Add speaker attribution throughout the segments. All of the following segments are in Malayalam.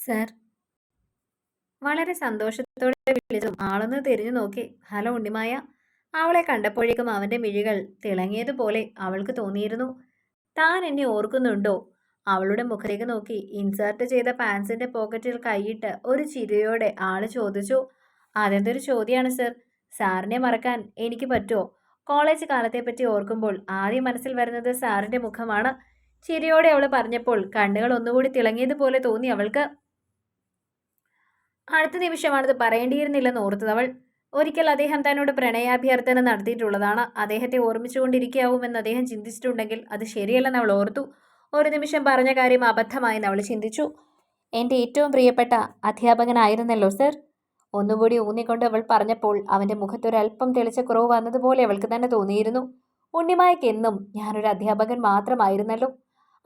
Speaker 1: സാർ. വളരെ സന്തോഷത്തോടെ വിളിച്ചതും ആളൊന്ന് തിരിഞ്ഞു നോക്കി. ഹലോ ഉണ്ണിമായ. അവളെ കണ്ടപ്പോഴേക്കും അവന്റെ മിഴികൾ തിളങ്ങിയതുപോലെ അവൾക്ക് തോന്നിയിരുന്നു. താൻ എന്നെ ഓർക്കുന്നുണ്ടോ? അവളുടെ മുഖത്തേക്ക് നോക്കി. ഇൻസേർട്ട് ചെയ്ത പാൻസിന്റെ പോക്കറ്റിൽ കൈയിട്ട് ഒരു ചിരിയോടെ ആൾ ചോദിച്ചു. അതെന്തൊരു ചോദ്യമാണ് സർ? സാറിനെ മറക്കാൻ എനിക്ക് പറ്റുമോ കോളേജ് കാലത്തെ പറ്റി ഓർക്കുമ്പോൾ ആദ്യം മനസ്സിൽ വരുന്നത് സാറിന്റെ മുഖമാണ്. ചിരിയോടെ അവൾ പറഞ്ഞപ്പോൾ കണ്ണുകൾ ഒന്നുകൂടി തിളങ്ങിയതുപോലെ തോന്നി അവൾക്ക്. അടുത്ത നിമിഷമാണിത് പറയേണ്ടിയിരുന്നില്ലെന്ന് ഓർത്തതവൾ. ഒരിക്കൽ അദ്ദേഹം തന്നോട് പ്രണയാഭ്യർത്ഥന നടത്തിയിട്ടുള്ളതാണ്. അദ്ദേഹത്തെ ഓർമ്മിച്ചുകൊണ്ടിരിക്കാവുമെന്ന് അദ്ദേഹം ചിന്തിച്ചിട്ടുണ്ടെങ്കിൽ അത് ശരിയല്ലെന്ന് അവൾ ഓർത്തു. ഒരു നിമിഷം പറഞ്ഞ കാര്യം അബദ്ധമായെന്ന് അവൾ ചിന്തിച്ചു. എന്റെ ഏറ്റവും പ്രിയപ്പെട്ട അധ്യാപകനായിരുന്നല്ലോ സർ. ഒന്നുകൂടി ഊന്നിക്കൊണ്ട് അവൾ പറഞ്ഞപ്പോൾ അവന്റെ മുഖത്തൊരല്പം തെളിച്ച കുറവ് വന്നതുപോലെ അവൾക്ക് തന്നെ തോന്നിയിരുന്നു. ഉണ്ണിമായ്ക്കെന്നും ഞാനൊരു അധ്യാപകൻ മാത്രമായിരുന്നല്ലോ.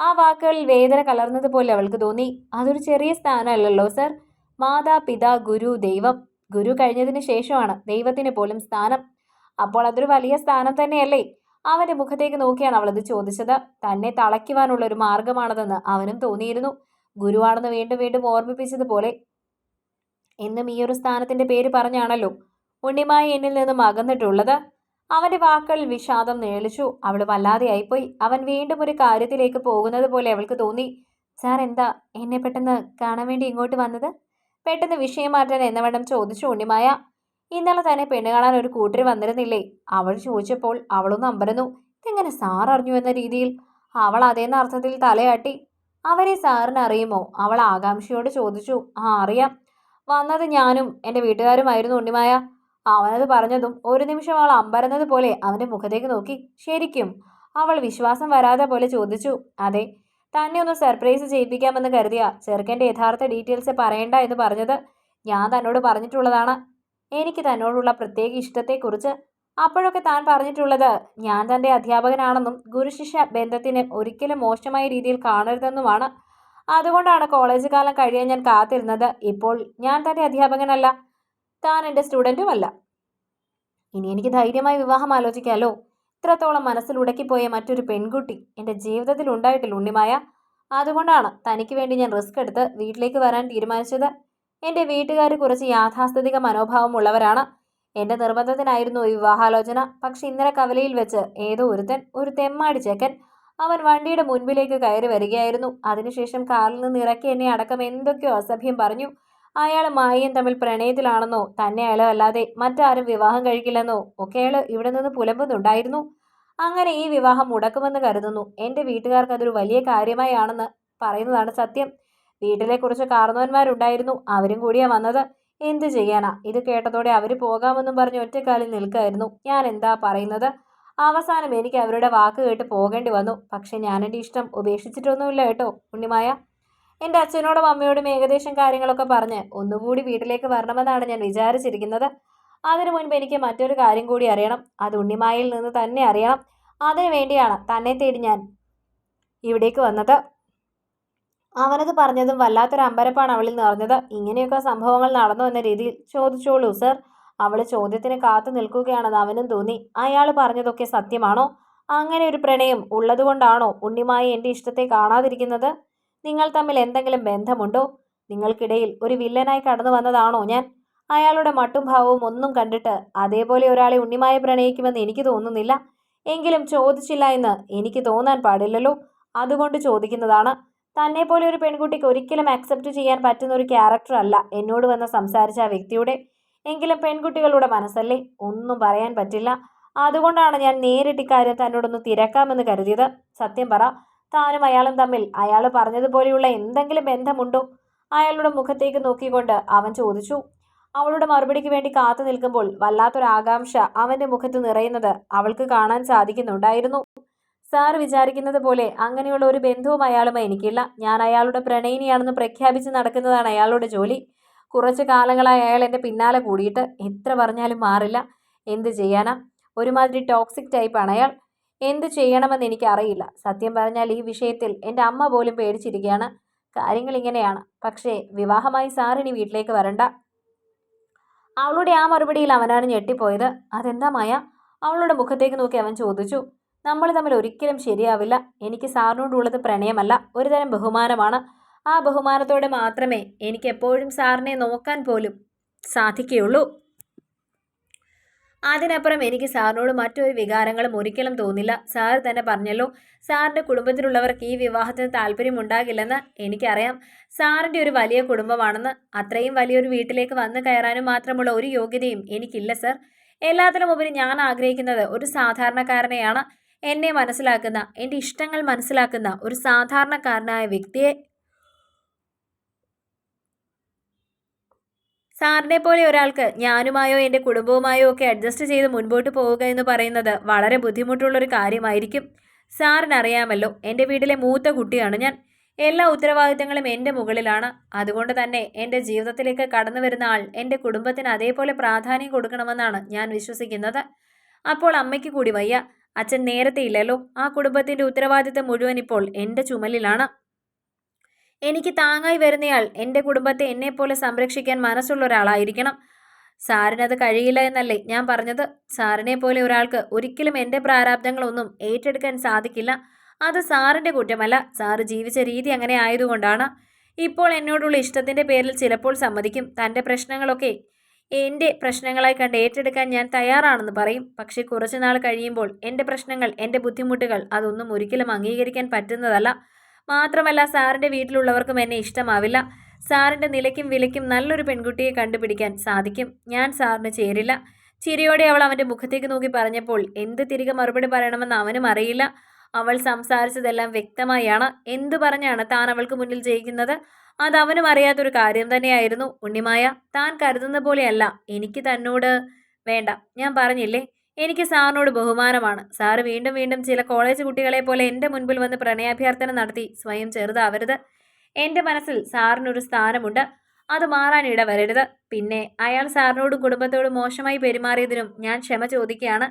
Speaker 1: ആ വാക്കുകളിൽ വേദന കലർന്നതുപോലെ അവൾക്ക് തോന്നി. അതൊരു ചെറിയ സ്ഥാനമല്ലല്ലോ സർ. മാതാ പിതാ ഗുരു ദൈവം. ഗുരു കഴിഞ്ഞതിന് ശേഷമാണ് ദൈവത്തിന് പോലും സ്ഥാനം. അപ്പോൾ അതൊരു വലിയ സ്ഥാനം തന്നെയല്ലേ? അവന്റെ മുഖത്തേക്ക് നോക്കിയാണ് അവളത് ചോദിച്ചത്. തന്നെ തളയ്ക്കുവാനുള്ള ഒരു മാർഗമാണതെന്ന് അവനും തോന്നിയിരുന്നു. ഗുരുവാണെന്ന് വീണ്ടും വീണ്ടും ഓർമ്മിപ്പിച്ചതുപോലെ. എന്നും ഈ ഒരു സ്ഥാനത്തിന്റെ പേര് പറഞ്ഞാണല്ലോ ഉണ്ണിമായി എന്നിൽ നിന്നും അകന്നിട്ടുള്ളത്. അവന്റെ വാക്കുകളിൽ വിഷാദം നേളിച്ചു. അവൾ വല്ലാതെയായിപ്പോയി അവൻ വീണ്ടും ഒരു കാര്യത്തിലേക്ക് പോകുന്നത് പോലെ അവൾക്ക് തോന്നി. സാർ എന്താ എന്നെ പെട്ടെന്ന് കാണാൻ വേണ്ടി ഇങ്ങോട്ട് വന്നത്? പെട്ടെന്ന് വിഷയം മാറ്റാൻ എന്നവണ്ണം ചോദിച്ചു ഉണ്ണിമായ. ഇന്നലെ തന്നെ പെണ്ണ് കാണാൻ ഒരു കൂട്ടർ വന്നിരുന്നില്ലേ? അവൾ ചോദിച്ചപ്പോൾ അവളൊന്ന് അമ്പരന്നു ഇതെങ്ങനെ സാർ അറിഞ്ഞു എന്ന രീതിയിൽ? അവൾ അതേന്ന അർത്ഥത്തിൽ തലയാട്ടി. അവരെ സാറിന് അറിയുമോ? അവൾ ആകാംക്ഷയോട് ചോദിച്ചു. ആ അറിയാം. വന്നത് ഞാനും എന്റെ വീട്ടുകാരുമായിരുന്നു ഉണ്ണിമായ. അവനത് പറഞ്ഞതും ഒരു നിമിഷം അവൾ അമ്പരന്നത് പോലെ അവന്റെ മുഖത്തേക്ക് നോക്കി. ശരിക്കും? അവൾ വിശ്വാസം വരാതെ പോലെ ചോദിച്ചു. അതെ തന്നെ ഒന്ന് സർപ്രൈസ് ചെയ്യിപ്പിക്കാമെന്ന് കരുതിയ ചെറുക്കന്റെ യഥാർത്ഥ ഡീറ്റെയിൽസ് പറയണ്ട എന്ന് പറഞ്ഞത് ഞാൻ തന്നോട് പറഞ്ഞിട്ടുള്ളതാണ്. എനിക്ക് തന്നോടുള്ള പ്രത്യേക ഇഷ്ടത്തെക്കുറിച്ച് അപ്പോഴൊക്കെ താൻ പറഞ്ഞിട്ടുള്ളത് ഞാൻ തന്റെ അധ്യാപകനാണെന്നും ഗുരുശിഷ്യ ബന്ധത്തിന് ഒരിക്കലും മോശമായ രീതിയിൽ കാണരുതെന്നുമാണ്. അതുകൊണ്ടാണ് കോളേജ് കാലം കഴിയാൻ ഞാൻ കാത്തിരുന്നത്. ഇപ്പോൾ ഞാൻ തന്റെ അധ്യാപകനല്ല താൻ എന്റെ സ്റ്റുഡന്റുമല്ല ഇനി എനിക്ക് ധൈര്യമായി വിവാഹം ആലോചിക്കാമല്ലോ ഇത്രത്തോളം മനസ്സിൽ ഉടക്കിപ്പോയ മറ്റൊരു പെൺകുട്ടി എന്റെ ജീവിതത്തിൽ ഉണ്ടായിട്ടില്ല ഉണ്ണിമായ. അതുകൊണ്ടാണ് തനിക്ക് വേണ്ടി ഞാൻ റിസ്ക് എടുത്ത് വീട്ടിലേക്ക് വരാൻ തീരുമാനിച്ചത്. എന്റെ വീട്ടുകാർ കുറച്ച് യാഥാസ്ഥിതിക മനോഭാവമുള്ളവരാണ് എന്റെ നിർബന്ധത്തിനായിരുന്നു ഈ വിവാഹാലോചന. പക്ഷെ ഇന്നലെ കവലയിൽ വെച്ച് ഏതോ ഒരുത്തൻ ഒരു തെമ്മാടി ചെക്കൻ അവൻ വണ്ടിയുടെ മുൻപിലേക്ക് കയറി വരികയായിരുന്നു. അതിനുശേഷം കാറിൽ നിന്ന് ഇറക്കി എന്നെ അടക്കം എന്തൊക്കെയോ അസഭ്യം പറഞ്ഞു. അയാൾ മായയും തമ്മിൽ പ്രണയത്തിലാണെന്നോ തന്നെ അയാളോ അല്ലാതെ മറ്റാരും വിവാഹം കഴിക്കില്ലെന്നോ ഒക്കെ അയാൾ ഇവിടെ നിന്ന് പുലമ്പുന്നുണ്ടായിരുന്നു. അങ്ങനെ ഈ വിവാഹം മുടക്കുമെന്ന് കരുതുന്നു. എന്റെ വീട്ടുകാർക്ക് അതൊരു വലിയ കാര്യമായാണെന്ന് പറയുന്നതാണ് സത്യം. വീട്ടിലെ കുറച്ച് കാർന്നവന്മാരുണ്ടായിരുന്നു അവരും കൂടിയാ വന്നത്. എന്ത് ചെയ്യാനാ? ഇത് കേട്ടതോടെ അവർ പോകാമെന്നും പറഞ്ഞ് ഒറ്റക്കാലിൽ നിൽക്കായിരുന്നു. ഞാൻ എന്താ പറയുന്നത്? അവസാനം എനിക്ക് അവരുടെ വാക്ക് കേട്ട് പോകേണ്ടി വന്നു. പക്ഷെ ഞാൻ എന്റെ ഇഷ്ടം ഉപേക്ഷിച്ചിട്ടൊന്നുമില്ല കേട്ടോ ഉണ്ണിമായ. എന്റെ അച്ഛനോടും അമ്മയോടും ഏകദേശം കാര്യങ്ങളൊക്കെ പറഞ്ഞ് ഒന്നുകൂടി വീട്ടിലേക്ക് വരണമെന്നാണ് ഞാൻ വിചാരിച്ചിരിക്കുന്നത്. അതിനു മുൻപ് എനിക്ക് മറ്റൊരു കാര്യം കൂടി അറിയണം. അത് ഉണ്ണിമായിൽ നിന്ന് തന്നെ അറിയണം. അതിനു വേണ്ടിയാണ് തന്നെ തേടി ഞാൻ ഇവിടേക്ക് വന്നത്. അവനത് പറഞ്ഞതും വല്ലാത്തൊരു അമ്പരപ്പാണ് അവളിൽ നിറഞ്ഞത് ഇങ്ങനെയൊക്കെ സംഭവങ്ങൾ നടന്നു എന്ന രീതിയിൽ ചോദിച്ചോളൂ സർ. അവൾ ചോദ്യത്തിന് കാത്തു നിൽക്കുകയാണെന്ന് അവനും തോന്നി. അയാൾ പറഞ്ഞതൊക്കെ സത്യമാണോ? അങ്ങനെ ഒരു പ്രണയം ഉള്ളതുകൊണ്ടാണോ ഉണ്ണിമായി എന്റെ ഇഷ്ടത്തെ കാണാതിരിക്കുന്നത്? നിങ്ങൾ തമ്മിൽ എന്തെങ്കിലും ബന്ധമുണ്ടോ? നിങ്ങൾക്കിടയിൽ ഒരു വില്ലനായി കടന്നു വന്നതാണോ ഞാൻ? അയാളുടെ മട്ടും ഭാവവും ഒന്നും കണ്ടിട്ട് അതേപോലെ ഒരാളെ ഉണ്ണിമായി പ്രണയിക്കുമെന്ന് എനിക്ക് തോന്നുന്നില്ല. എങ്കിലും ചോദിച്ചില്ല എന്ന് എനിക്ക് തോന്നാൻ പാടില്ലല്ലോ. അതുകൊണ്ട് ചോദിക്കുന്നതാണ്. തന്നെ പോലെ ഒരു പെൺകുട്ടിക്ക് ഒരിക്കലും അക്സെപ്റ്റ് ചെയ്യാൻ പറ്റുന്ന ഒരു ക്യാരക്ടർ അല്ല എന്നോട് വന്ന് സംസാരിച്ച ആ വ്യക്തിയുടെ. എങ്കിലും പെൺകുട്ടികളുടെ മനസ്സല്ലേ? ഒന്നും പറയാൻ പറ്റില്ല. അതുകൊണ്ടാണ് ഞാൻ നേരിട്ട് ഇക്കാര്യം തന്നോടൊന്ന് തിരക്കാമെന്ന് കരുതിയത്. സത്യം പറ. താനും അയാളും തമ്മിൽ അയാൾ പറഞ്ഞതുപോലെയുള്ള എന്തെങ്കിലും ബന്ധമുണ്ടോ? അയാളുടെ മുഖത്തേക്ക് നോക്കിക്കൊണ്ട് അവൻ ചോദിച്ചു. അവളുടെ മറുപടിക്ക് വേണ്ടി കാത്തു നിൽക്കുമ്പോൾ വല്ലാത്തൊരാകാംക്ഷ അവന്റെ മുഖത്ത് നിറയുന്നത് അവൾക്ക് കാണാൻ സാധിക്കുന്നുണ്ടായിരുന്നു. സാർ വിചാരിക്കുന്നത് പോലെ അങ്ങനെയുള്ള ഒരു ബന്ധവും അയാളുമായി എനിക്കില്ല. ഞാൻ അയാളുടെ പ്രണയിനിയാണെന്ന് പ്രഖ്യാപിച്ച് നടക്കുന്നതാണ് അയാളുടെ ജോലി. കുറച്ച് കാലങ്ങളായി അയാൾ എന്റെ പിന്നാലെ കൂടിയിട്ട് എത്ര പറഞ്ഞാലും മാറില്ല. എന്ത് ചെയ്യാനാ? ഒരുമാതിരി ടോക്സിക് ടൈപ്പാണ് അയാൾ. എന്ത് ചെയ്യണമെന്ന് എനിക്കറിയില്ല. സത്യം പറഞ്ഞാൽ ഈ വിഷയത്തിൽ എന്റെ അമ്മ പോലും പേടിച്ചിരിക്കുകയാണ്. കാര്യങ്ങൾ ഇങ്ങനെയാണ്. പക്ഷേ വിവാഹമായി സാറിനി വീട്ടിലേക്ക് വരണ്ട. അവളുടെ ആ മറുപടിയിൽ അവനാണ് ഞെട്ടിപ്പോയത്. അതെന്താ മായ? അവളുടെ മുഖത്തേക്ക് നോക്കി അവൻ ചോദിച്ചു. നമ്മൾ തമ്മിൽ ഒരിക്കലും ശരിയാവില്ല. എനിക്ക് സാറിനോടുള്ളത് പ്രണയമല്ല. ഒരുതരം ബഹുമാനമാണ്. ആ ബഹുമാനത്തോടെ മാത്രമേ എനിക്ക് എപ്പോഴും സാറിനെ നോക്കാൻ പോലും സാധിക്കുകയുള്ളൂ. അതിനപ്പുറം എനിക്ക് സാറിനോട് മറ്റൊരു വികാരങ്ങളും ഒരിക്കലും തോന്നില്ല. സാർ തന്നെ പറഞ്ഞല്ലോ സാറിന്റെ കുടുംബത്തിലുള്ളവർക്ക് ഈ വിവാഹത്തിന് താല്പര്യമുണ്ടാകില്ലെന്ന് എനിക്കറിയാം. സാറിന്റെ ഒരു വലിയ കുടുംബമാണെന്ന് അത്രയും വലിയൊരു വീട്ടിലേക്ക് വന്നു കയറാനും മാത്രമുള്ള ഒരു യോഗ്യതയും എനിക്കില്ല സർ. എല്ലാത്തിനും ഉപരി ഞാൻ ആഗ്രഹിക്കുന്നത് ഒരു സാധാരണക്കാരനെയാണ്. എന്നെ മനസ്സിലാക്കുന്ന എന്റെ ഇഷ്ടങ്ങൾ മനസ്സിലാക്കുന്ന ഒരു സാധാരണക്കാരനായ വ്യക്തിയെ സാറിനെ പോലെ ഒരാൾക്ക് ഞാനുമായോ എന്റെ കുടുംബവുമായോ ഒക്കെ അഡ്ജസ്റ്റ് ചെയ്ത് മുൻപോട്ട് പോവുക എന്ന് പറയുന്നത് വളരെ ബുദ്ധിമുട്ടുള്ളൊരു കാര്യമായിരിക്കും. സാറിനറിയാമല്ലോ എന്റെ വീട്ടിലെ മൂത്ത കുട്ടിയാണ് ഞാൻ. എല്ലാ ഉത്തരവാദിത്തങ്ങളും എന്റെ മുകളിലാണ്. അതുകൊണ്ട് തന്നെ എന്റെ ജീവിതത്തിലേക്ക് കടന്നു വരുന്ന ആൾ എന്റെ കുടുംബത്തിന് അതേപോലെ പ്രാധാന്യം കൊടുക്കണമെന്നാണ് ഞാൻ വിശ്വസിക്കുന്നത്. അപ്പോൾ അമ്മയ്ക്ക് കൂടി വയ്യ. അച്ഛൻ നേരത്തെ ഇല്ലല്ലോ. ആ കുടുംബത്തിന്റെ ഉത്തരവാദിത്തം മുഴുവൻ ഇപ്പോൾ എന്റെ ചുമലിലാണ്. എനിക്ക് താങ്ങായി വരുന്നയാൾ എന്റെ കുടുംബത്തെ എന്നെപ്പോലെ സംരക്ഷിക്കാൻ മനസ്സുള്ള ഒരാളായിരിക്കണം. സാറിനത് കഴിയില്ല എന്നല്ലേ ഞാൻ പറഞ്ഞത്? സാറിനെ പോലെ ഒരാൾക്ക് ഒരിക്കലും എന്റെ പ്രാരാബ്ദങ്ങളൊന്നും ഏറ്റെടുക്കാൻ സാധിക്കില്ല. അത് സാറിന്റെ കുറ്റമല്ല. സാറ് ജീവിച്ച രീതി അങ്ങനെ ആയതുകൊണ്ടാണ്. ഇപ്പോൾ എന്നോടുള്ള ഇഷ്ടത്തിന്റെ പേരിൽ ചിലപ്പോൾ സമ്മതിക്കും. തന്റെ പ്രശ്നങ്ങളൊക്കെ എന്റെ പ്രശ്നങ്ങളായി കണ്ട് ഏറ്റെടുക്കാൻ ഞാൻ തയ്യാറാണെന്ന് പറയും. പക്ഷേ കുറച്ചുനാൾ കഴിയുമ്പോൾ എന്റെ പ്രശ്നങ്ങൾ എന്റെ ബുദ്ധിമുട്ടുകൾ അതൊന്നും ഒരിക്കലും അംഗീകരിക്കാൻ പറ്റുന്നതല്ല. മാത്രമല്ല സാറിന്റെ വീട്ടിലുള്ളവർക്കും എന്നെ ഇഷ്ടമാവില്ല. സാറിന്റെ നിലയ്ക്കും വിലയ്ക്കും നല്ലൊരു പെൺകുട്ടിയെ കണ്ടുപിടിക്കാൻ സാധിക്കും. ഞാൻ സാറിന് ചേരില്ല. ചിരിയോടെ അവൾ അവന്റെ മുഖത്തേക്ക് നോക്കി പറഞ്ഞപ്പോൾ എന്ത് തിരികെ മറുപടി പറയണമെന്ന് അവനും അറിയില്ല. അവൾ സംസാരിച്ചതെല്ലാം വ്യക്തമായാണ്. എന്തു പറഞ്ഞാണ് താൻ അവൾക്ക് മുന്നിൽ ജയിക്കുന്നത്? അത് അവനും അറിയാത്തൊരു കാര്യം തന്നെയായിരുന്നു. ഉണ്ണിമായ താൻ കരുതുന്ന പോലെയല്ല. എനിക്ക് തന്നോട് വേണ്ട. ഞാൻ പറഞ്ഞില്ലേ? എനിക്ക് സാറിനോട് ബഹുമാനമാണ്. സാറ് വീണ്ടും വീണ്ടും ചില കോളേജ് കുട്ടികളെ പോലെ എന്റെ മുൻപിൽ വന്ന് പ്രണയാഭ്യർത്ഥന നടത്തി സ്വയം ചെറുതാവരുത് എന്റെ മനസ്സിൽ സാറിനൊരു സ്ഥാനമുണ്ട്. അത് മാറാൻ ഇടവരരുത്. പിന്നെ അയാൾ സാറിനോടും കുടുംബത്തോടും മോശമായി പെരുമാറിയതിനും ഞാൻ ക്ഷമ ചോദിക്കുകയാണ്.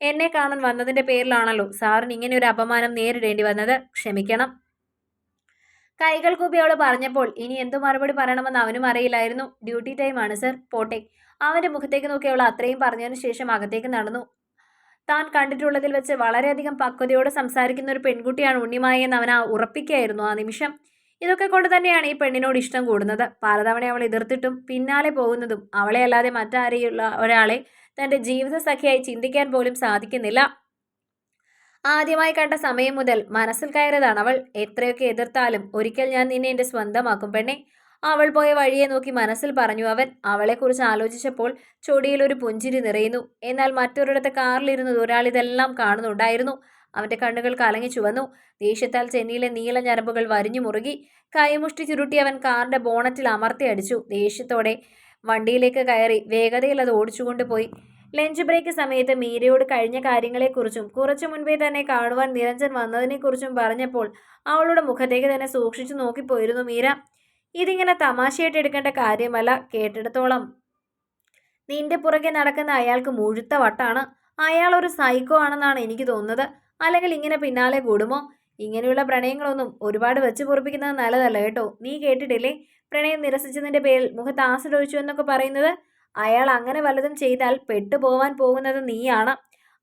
Speaker 1: എന്നെ കാണാൻ വന്നതിന്റെ പേരിലാണല്ലോ സാറിന് ഇങ്ങനെ ഒരു അപമാനം നേരിടേണ്ടി വന്നത്. ക്ഷമിക്കണം. കൈകൾ കൂപ്പി അവൾ പറഞ്ഞപ്പോൾ ഇനി എന്തു മറുപടി പറയണമെന്ന് അവനും അറിയില്ലായിരുന്നു. ഡ്യൂട്ടി ടൈമാണ് സർ. പോട്ടെ. അവന്റെ മുഖത്തേക്ക് നോക്കി അവൾ അത്രയും പറഞ്ഞതിന് ശേഷം അകത്തേക്ക് നടന്നു. താൻ കണ്ടിട്ടുള്ളതിൽ വെച്ച് വളരെയധികം പക്വതയോട് സംസാരിക്കുന്ന ഒരു പെൺകുട്ടിയാണ് ഉണ്ണിമായ എന്ന് അവൻ ആ ഉറപ്പിക്കുകയായിരുന്നു ആ നിമിഷം. ഇതൊക്കെ കൊണ്ട് തന്നെയാണ് ഈ പെണ്ണിനോട് ഇഷ്ടം കൂടുന്നത്. പലതവണ അവൾ എതിർത്തിട്ടും പിന്നാലെ പോകുന്നതും അവളെ അല്ലാതെ മറ്റാരെയുള്ള ഒരാളെ തന്റെ ജീവിത സഖിയായി ചിന്തിക്കാൻ പോലും സാധിക്കുന്നില്ല. ആദ്യമായി കണ്ട സമയം മുതൽ മനസ്സിൽ കയറിയതാണ് അവൾ. എത്രയൊക്കെ എതിർത്താലും ഒരിക്കൽ ഞാൻ നിന്നെ എന്റെ സ്വന്തമാക്കും പെണ്ണെ. അവൾ പോയ വഴിയെ നോക്കി മനസ്സിൽ പറഞ്ഞു അവൻ അവളെക്കുറിച്ച് ആലോചിച്ചപ്പോൾ ചൊടിയിൽ ഒരു പുഞ്ചിരി നിറയുന്നു. എന്നാൽ മറ്റൊരിടത്ത് കാറിലിരുന്നത് ഒരാൾ ഇതെല്ലാം കാണുന്നുണ്ടായിരുന്നു. അവന്റെ കണ്ണുകൾ കലങ്ങി ചുവന്നു. ദേഷ്യത്താൽ ചെന്നിയിലെ നീല ഞരമ്പുകൾ വരിഞ്ഞു മുറുകി. കൈമുഷ്ടി ചുരുട്ടി അവൻ കാറിന്റെ ബോണറ്റിൽ അമർത്തി അടിച്ചു. ദേഷ്യത്തോടെ വണ്ടിയിലേക്ക് കയറി വേഗതയിൽ അത് ഓടിച്ചുകൊണ്ടുപോയി ലഞ്ച് ബ്രേക്ക് സമയത്ത് മീരയോട് കഴിഞ്ഞ കാര്യങ്ങളെക്കുറിച്ചും കുറച്ചു മുൻപേ തന്നെ കാണുവാൻ നിരഞ്ജൻ വന്നതിനെക്കുറിച്ചും പറഞ്ഞപ്പോൾ അവളുടെ മുഖത്തേക്ക് തന്നെ സൂക്ഷിച്ചു നോക്കിപ്പോയിരുന്നു മീര. ഇതിങ്ങനെ തമാശയായിട്ട് എടുക്കേണ്ട കാര്യമല്ല കേട്ടിടത്തോളം. നിന്റെ പുറകെ നടക്കുന്ന അയാൾക്ക് മുഴുത്ത വട്ടാണ്. അയാൾ ഒരു സൈക്കോ ആണെന്നാണ് എനിക്ക് തോന്നുന്നത്. അല്ലെങ്കിൽ ഇങ്ങനെ പിന്നാലെ കൂടുമോ? ഇങ്ങനെയുള്ള പ്രണയങ്ങളൊന്നും ഒരുപാട് വെച്ച് പൊറപ്പിക്കുന്നത് നല്ലതല്ല കേട്ടോ. നീ കേട്ടിട്ടില്ലേ? പ്രണയം നിരസിച്ചതിന്റെ പേരിൽ മുഖത്ത് ആസിഡ് ഒഴിച്ചു എന്നൊക്കെ പറയുന്നത്? അയാൾ അങ്ങനെ വല്ലതും ചെയ്താൽ പെട്ടുപോവാൻ പോകുന്നത് നീയാണ്.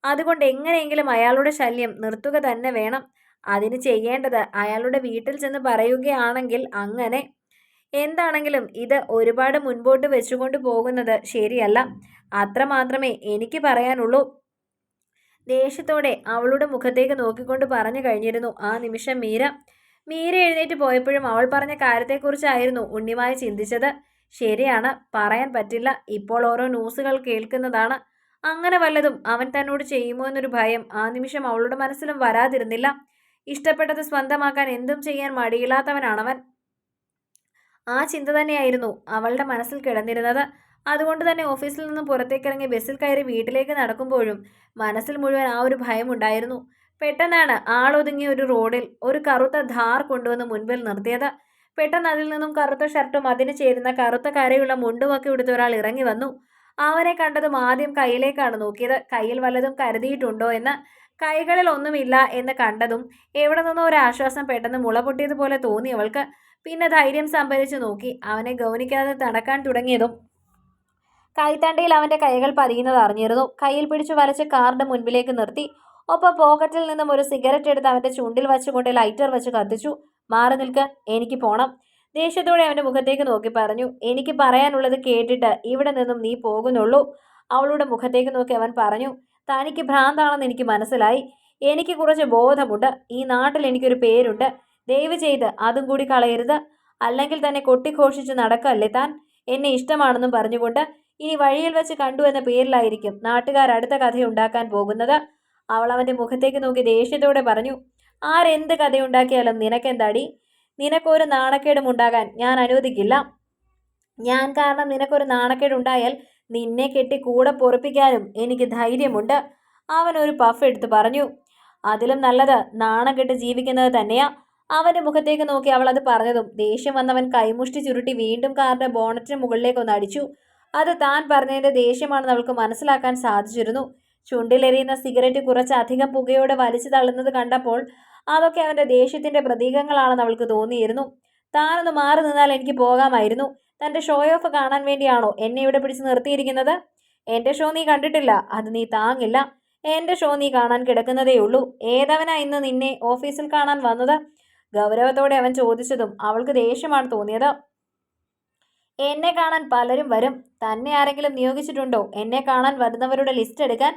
Speaker 1: അതുകൊണ്ട് എങ്ങനെയെങ്കിലും അയാളുടെ ശല്യം നിർത്തുക തന്നെ വേണം. അതിന് ചെയ്യേണ്ടത് അയാളുടെ വീട്ടിൽ ചെന്ന് പറയുകയാണെങ്കിൽ അങ്ങനെ എന്താണെങ്കിലും ഇത് ഒരുപാട് മുൻപോട്ട് വെച്ചുകൊണ്ട് പോകുന്നത് ശരിയല്ല. അത്രമാത്രമേ എനിക്ക് പറയാനുള്ളൂ. ദേഷ്യത്തോടെ അവളുടെ മുഖത്തേക്ക് നോക്കിക്കൊണ്ട് പറഞ്ഞു കഴിഞ്ഞിരുന്നു. ആ നിമിഷം മീര. മീര എഴുന്നേറ്റ് പോയപ്പോഴും അവൾ പറഞ്ഞ കാര്യത്തെക്കുറിച്ചായിരുന്നു ഉണ്ണിമായി ചിന്തിച്ചത്. ശരിയാണ് പറയാൻ പറ്റില്ല. ഇപ്പോൾ ഓരോ ന്യൂസുകൾ കേൾക്കുന്നതാണ്. അങ്ങനെ വല്ലതും അവൻ തന്നോട് ചെയ്യുമോ എന്നൊരു ഭയം ആ നിമിഷം അവളുടെ മനസ്സിലും വരാതിരുന്നില്ല. ഇഷ്ടപ്പെട്ടത് സ്വന്തമാക്കാൻ എന്തും ചെയ്യാൻ മടിയില്ലാത്തവനാണവൻ. ആ ചിന്ത തന്നെയായിരുന്നു അവളുടെ മനസ്സിൽ കിടന്നിരുന്നത്. അതുകൊണ്ട് തന്നെ ഓഫീസിൽ നിന്ന് പുറത്തേക്കിറങ്ങി ബസ്സിൽ കയറി വീട്ടിലേക്ക് നടക്കുമ്പോഴും മനസ്സിൽ മുഴുവൻ ആ ഒരു ഭയം ഉണ്ടായിരുന്നു. പെട്ടെന്നാണ് ആളൊതുങ്ങിയ ഒരു റോഡിൽ ഒരു കറുത്ത ധാർ കൊണ്ടുവന്ന് മുൻപിൽ നിർത്തിയത്. പെട്ടെന്ന് അതിൽ നിന്നും കറുത്ത ഷർട്ടും അതിന് ചേരുന്ന കറുത്ത കരയുള്ള മുണ്ടുമൊക്കെ എടുത്ത ഒരാൾ ഇറങ്ങി വന്നു. അവനെ കണ്ടതും ആദ്യം കയ്യിലേക്കാണ് നോക്കിയത്. കയ്യിൽ വല്ലതും കരുതിയിട്ടുണ്ടോ എന്ന് കൈകളിൽ ഒന്നുമില്ല എന്ന് കണ്ടതും എവിടെ നിന്നോ ഒരു ആശ്വാസം പെട്ടെന്ന് മുള പൊട്ടിയതുപോലെ തോന്നി അവൾക്ക്. പിന്നെ ധൈര്യം സംഭരിച്ചു നോക്കി അവനെ ഗൗനിക്കാതെ നടക്കാൻ തുടങ്ങിയതും കൈത്തണ്ടയിൽ അവന്റെ കൈകൾ പതിയുന്നത് അറിഞ്ഞിരുന്നു. കയ്യിൽ പിടിച്ചു വരച്ച് കാറിന്റെ മുൻപിലേക്ക് നിർത്തി. ഒപ്പം പോക്കറ്റിൽ നിന്നും ഒരു സിഗരറ്റ് എടുത്ത് അവന്റെ ചുണ്ടിൽ വെച്ചുകൊണ്ട് ലൈറ്റർ വെച്ച് കത്തിച്ചു. മാറി നിൽക്ക് എനിക്ക് പോണം. ദേഷ്യത്തോടെ അവന്റെ മുഖത്തേക്ക് നോക്കി പറഞ്ഞു. എനിക്ക് പറയാനുള്ളത് കേട്ടിട്ട് ഇവിടെ നിന്നും നീ പോകുന്നുള്ളൂ. അവളുടെ മുഖത്തേക്ക് നോക്കി അവൻ പറഞ്ഞു. തനിക്ക് ഭ്രാന്താണെന്ന് എനിക്ക് മനസ്സിലായി. എനിക്ക് കുറച്ച് ബോധമുണ്ട്. ഈ നാട്ടിൽ എനിക്കൊരു പേരുണ്ട്. ദയവ് ചെയ്ത് അതും കൂടി കളയരുത്. അല്ലെങ്കിൽ തന്നെ കൊട്ടിഘോഷിച്ച് നടക്കല്ലേ താൻ? എന്നെ ഇഷ്ടമാണെന്നും പറഞ്ഞുകൊണ്ട് ഇനി വഴിയിൽ വെച്ച് കണ്ടു എന്ന പേരിലായിരിക്കും നാട്ടുകാർ അടുത്ത കഥയുണ്ടാക്കാൻ പോകുന്നത്. അവൾ അവന്റെ മുഖത്തേക്ക് നോക്കി ദേഷ്യത്തോടെ പറഞ്ഞു ആരെന്ത് കഥയുണ്ടാക്കിയാലും നിനക്കെന്താടി? നിനക്കൊരു നാണക്കേടും ഉണ്ടാകാൻ ഞാൻ അനുവദിക്കില്ല. ഞാൻ കാരണം നിനക്കൊരു നാണക്കേടുണ്ടായാൽ നിന്നെ കെട്ടി കൂടെ പൊറപ്പിക്കാനും എനിക്ക് ധൈര്യമുണ്ട്. അവൻ ഒരു പഫ് എടുത്ത് പറഞ്ഞു. അതിലും നല്ലത് നാണം കെട്ട് ജീവിക്കുന്നത് തന്നെയാ. അവന്റെ മുഖത്തേക്ക് നോക്കി അവൾ അത് പറഞ്ഞതും ദേഷ്യം വന്നവൻ കൈമുഷ്ടി ചുരുട്ടി വീണ്ടും കാറിന്റെ ബോണറ്റിന് മുകളിലേക്ക് ഒന്ന് അടിച്ചു. അത് താൻ പറഞ്ഞതിന്റെ ദേഷ്യമാണെന്ന് അവൾക്ക് മനസ്സിലാക്കാൻ സാധിച്ചിരുന്നു. ചുണ്ടിലെറിയുന്ന സിഗരറ്റ് കുറച്ചധികം പുകയോടെ വലിച്ചു തള്ളുന്നത് കണ്ടപ്പോൾ അതൊക്കെ അവന്റെ ദേഷ്യത്തിന്റെ പ്രതീകങ്ങളാണെന്ന് അവൾക്ക് തോന്നിയിരുന്നു. താനൊന്ന് മാറി നിന്നാൽ എനിക്ക് പോകാമായിരുന്നു. തന്റെ ഷോ ഓഫ് കാണാൻ വേണ്ടിയാണോ എന്നെ ഇവിടെ പിടിച്ച് നിർത്തിയിരിക്കുന്നത്? എന്റെ ഷോ നീ കണ്ടിട്ടില്ല അത് നീ താങ്ങില്ല. എന്റെ ഷോ നീ കാണാൻ കിടക്കുന്നതേ ഉള്ളൂ. ഏതവനാ ഇന്ന് നിന്നെ ഓഫീസിൽ കാണാൻ വന്നത്? ഗൗരവത്തോടെ അവൻ ചോദിച്ചതും അവൾക്ക് ദേഷ്യമാണ് തോന്നിയത്. എന്നെ കാണാൻ പലരും വരും. തന്നെ ആരെങ്കിലും നിയോഗിച്ചിട്ടുണ്ടോ? എന്നെ കാണാൻ വരുന്നവരുടെ ലിസ്റ്റ് എടുക്കാൻ?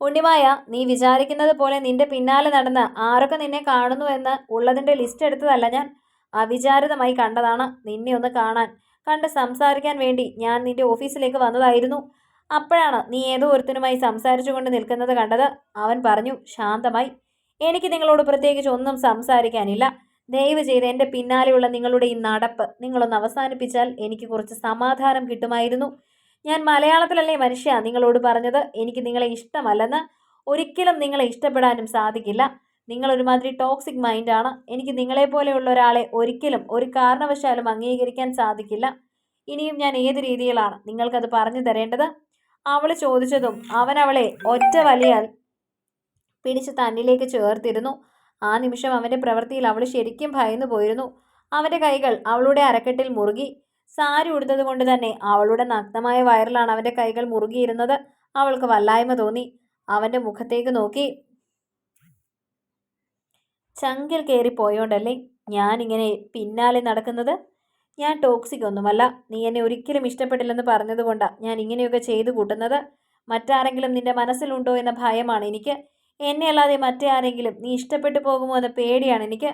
Speaker 1: ഉണ്ണിമായ നീ വിചാരിക്കുന്നത് പോലെ നിന്റെ പിന്നാലെ നടന്ന് ആരൊക്കെ നിന്നെ കാണുന്നു എന്ന് ഉള്ളതിന്റെ ലിസ്റ്റ് എടുത്തതല്ല ഞാൻ. അവിചാരിതമായി കണ്ടതാണ് നിന്നെ ഒന്ന് കാണാൻ. കണ്ട് സംസാരിക്കാൻ വേണ്ടി ഞാൻ നിന്റെ ഓഫീസിലേക്ക് വന്നതായിരുന്നു. അപ്പോഴാണ് നീ ഏതോ ഒരുത്തനുമായി സംസാരിച്ചുകൊണ്ട് നിൽക്കുന്നത് കണ്ടത്. അവൻ പറഞ്ഞു ശാന്തമായി. എനിക്ക് നിങ്ങളോട് പ്രത്യേകിച്ച് ഒന്നും സംസാരിക്കാനില്ല. ദയവ് ചെയ്ത് എന്റെ പിന്നാലെയുള്ള നിങ്ങളുടെ ഈ നടപ്പ് നിങ്ങളൊന്ന് അവസാനിപ്പിച്ചാൽ എനിക്ക് കുറച്ച് സമാധാനം കിട്ടുമായിരുന്നു. ഞാൻ മലയാളത്തിലല്ലേ മനുഷ്യ നിങ്ങളോട് പറഞ്ഞത്? എനിക്ക് നിങ്ങളെ ഇഷ്ടമല്ലെന്ന് ഒരിക്കലും നിങ്ങളെ ഇഷ്ടപ്പെടാനും സാധിക്കില്ല. നിങ്ങൾ ഒരുമാതിരി ടോക്സിക് മൈൻഡാണ് എനിക്ക് നിങ്ങളെ പോലെയുള്ള ഒരാളെ ഒരിക്കലും ഒരു കാരണവശാലും അംഗീകരിക്കാൻ സാധിക്കില്ല. ഇനിയും ഞാൻ ഏത് രീതിയിലാണ് നിങ്ങൾക്കത് പറഞ്ഞു തരേണ്ടത്? അവൾ ചോദിച്ചതും അവൻ അവളെ ഒറ്റ വലിയാൽ പിടിച്ച് തന്നിലേക്ക് ചേർത്തിരുന്നു. ആ നിമിഷം അവന്റെ പ്രവൃത്തിയിൽ അവൾ ശരിക്കും ഭയന്നു പോയിരുന്നു. അവന്റെ കൈകൾ അവളുടെ അരക്കെട്ടിൽ മുറുകി. സാരി ഉടുത്തത് കൊണ്ട് തന്നെ അവളുടെ നഗ്നമായ വയറിലാണ് അവന്റെ കൈകൾ മുറുകിയിരുന്നത്. അവൾക്ക് വല്ലായ്മ തോന്നി. അവന്റെ മുഖത്തേക്ക് നോക്കി. ചങ്കിൽ കയറി പോയോണ്ടല്ലേ ഞാനിങ്ങനെ പിന്നാലെ നടക്കുന്നത്? ഞാൻ ടോക്സിക് ഒന്നുമല്ല. നീ എന്നെ ഒരിക്കലും ഇഷ്ടപ്പെട്ടില്ലെന്ന് പറഞ്ഞതുകൊണ്ടാണ് ഞാൻ ഇങ്ങനെയൊക്കെ ചെയ്തു കൂട്ടുന്നത്. മറ്റാരെങ്കിലും നിന്റെ മനസ്സിലുണ്ടോ എന്ന ഭയമാണ് എനിക്ക്. എന്നെ അല്ലാതെ മറ്റാരെങ്കിലും നീ ഇഷ്ടപ്പെട്ടു പോകുമോ എന്ന പേടിയാണ് എനിക്ക്.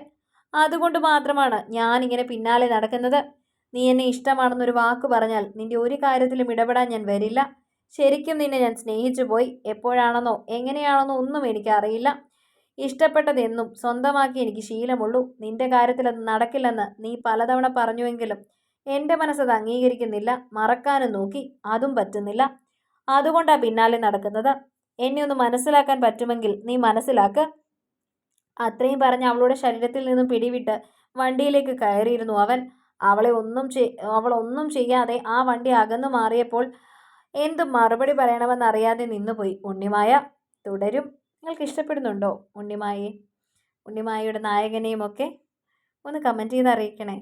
Speaker 1: അതുകൊണ്ട് മാത്രമാണ് ഞാനിങ്ങനെ പിന്നാലെ നടക്കുന്നത്. നീ എന്നെ ഇഷ്ടമാണെന്നൊരു വാക്ക് പറഞ്ഞാൽ നിന്റെ ഒരു കാര്യത്തിലും ഇടപെടാൻ ഞാൻ വരില്ല. ശരിക്കും നിന്നെ ഞാൻ സ്നേഹിച്ചു പോയി എപ്പോഴാണെന്നോ എങ്ങനെയാണെന്നോ ഒന്നും എനിക്കറിയില്ല. ഇഷ്ടപ്പെട്ടതെന്നും സ്വന്തമാക്കി എനിക്ക് ശീലമുള്ളൂ. നിന്റെ കാര്യത്തിൽ അത് നടക്കില്ലെന്ന് നീ പലതവണ പറഞ്ഞുവെങ്കിലും എന്റെ മനസ്സത് അംഗീകരിക്കുന്നില്ല. മറക്കാനും നോക്കി. അതും പറ്റുന്നില്ല. അതുകൊണ്ടാ പിന്നാലെ നടക്കുന്നത്. എന്നെ ഒന്ന് മനസ്സിലാക്കാൻ പറ്റുമെങ്കിൽ നീ മനസ്സിലാക്ക്. അത്രയും പറഞ്ഞ് അവളുടെ ശരീരത്തിൽ നിന്നും പിടിവിട്ട് വണ്ടിയിലേക്ക് കയറിയിരുന്നു അവൻ. അവളെ ഒന്നും ചെയ് അവളൊന്നും ചെയ്യാതെ ആ വണ്ടി അകന്നു മാറിയപ്പോൾ എന്ത് മറുപടി പറയണമെന്നറിയാതെ നിന്നുപോയി. ഉണ്ണിമായ തുടരും. നിങ്ങൾക്ക് ഇഷ്ടപ്പെടുന്നുണ്ടോ ഉണ്ണിമായെ? ഉണ്ണിമായയുടെ നായകനെയും ഒക്കെ ഒന്ന് കമന്റ് ചെയ്ത് അറിയിക്കണേ